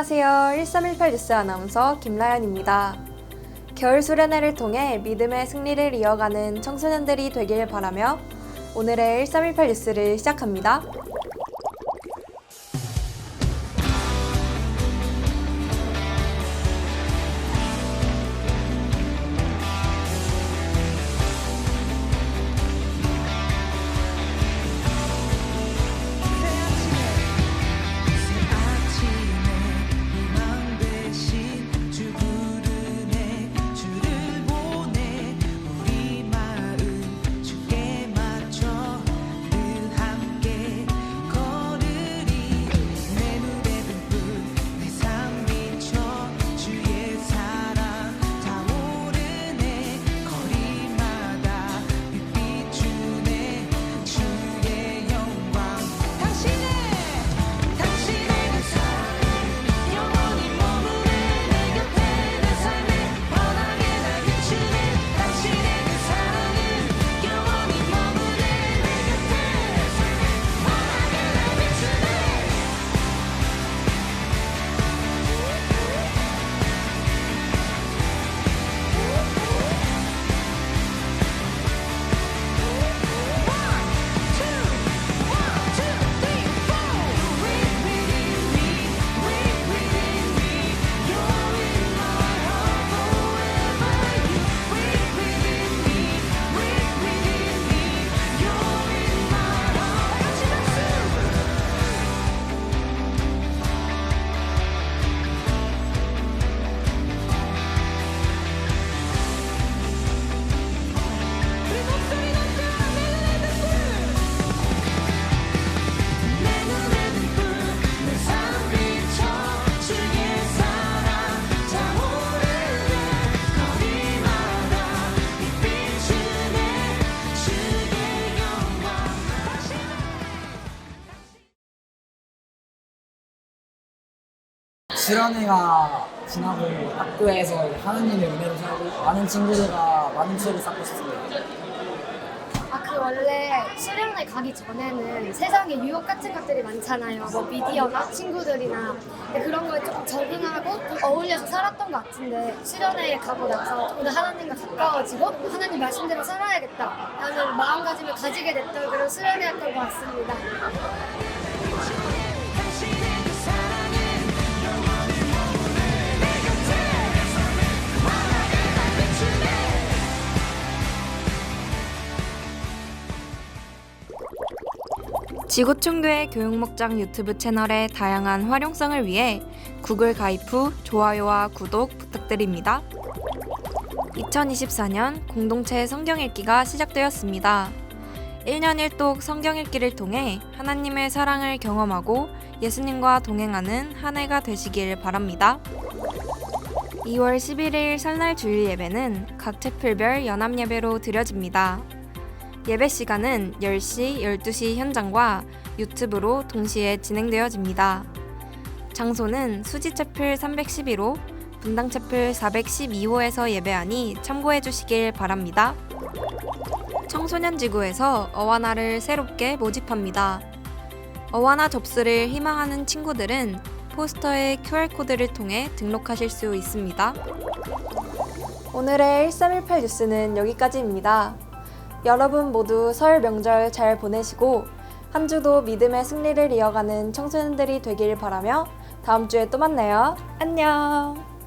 안녕하세요. 1318 뉴스 아나운서 김라연입니다. 겨울 수련회를 통해 믿음의 승리를 이어가는 청소년들이 되길 바라며 오늘의 1318 뉴스를 시작합니다. 수련회가 지나고 학교에서 하나님의 은혜를 살고 많은 친구들과 많은 추억을 쌓고 싶습니다. 아, 그 원래 수련회 가기 전에는 세상에 유혹 같은 것들이 많잖아요. 뭐 미디어나 친구들이나 그런 거에 조금 적응하고 좀 어울려서 살았던 것 같은데 수련회에 가고 나서 좀 더 하나님과 가까워지고 하나님 말씀대로 살아야겠다 라는 마음가짐을 가지게 됐던 그런 수련회였던 것 같습니다. 지구촌교회 교육목장 유튜브 채널의 다양한 활용성을 위해 구글 가입 후 좋아요와 구독 부탁드립니다. 2024년 공동체 성경 읽기가 시작되었습니다. 1년 1독 성경 읽기를 통해 하나님의 사랑을 경험하고 예수님과 동행하는 한 해가 되시길 바랍니다. 2월 11일 설날 주일 예배는 각 채플별 연합 예배로 드려집니다. 예배 시간은 10시, 12시 현장과 유튜브로 동시에 진행되어집니다. 장소는 수지채플 311호, 분당채플 412호에서 예배하니 참고해 주시길 바랍니다. 청소년지구에서 어와나를 새롭게 모집합니다. 어와나 접수를 희망하는 친구들은 포스터의 QR코드를 통해 등록하실 수 있습니다. 오늘의 1318 뉴스는 여기까지입니다. 여러분 모두 설 명절 잘 보내시고 한 주도 믿음의 승리를 이어가는 청소년들이 되길 바라며 다음 주에 또 만나요. 안녕!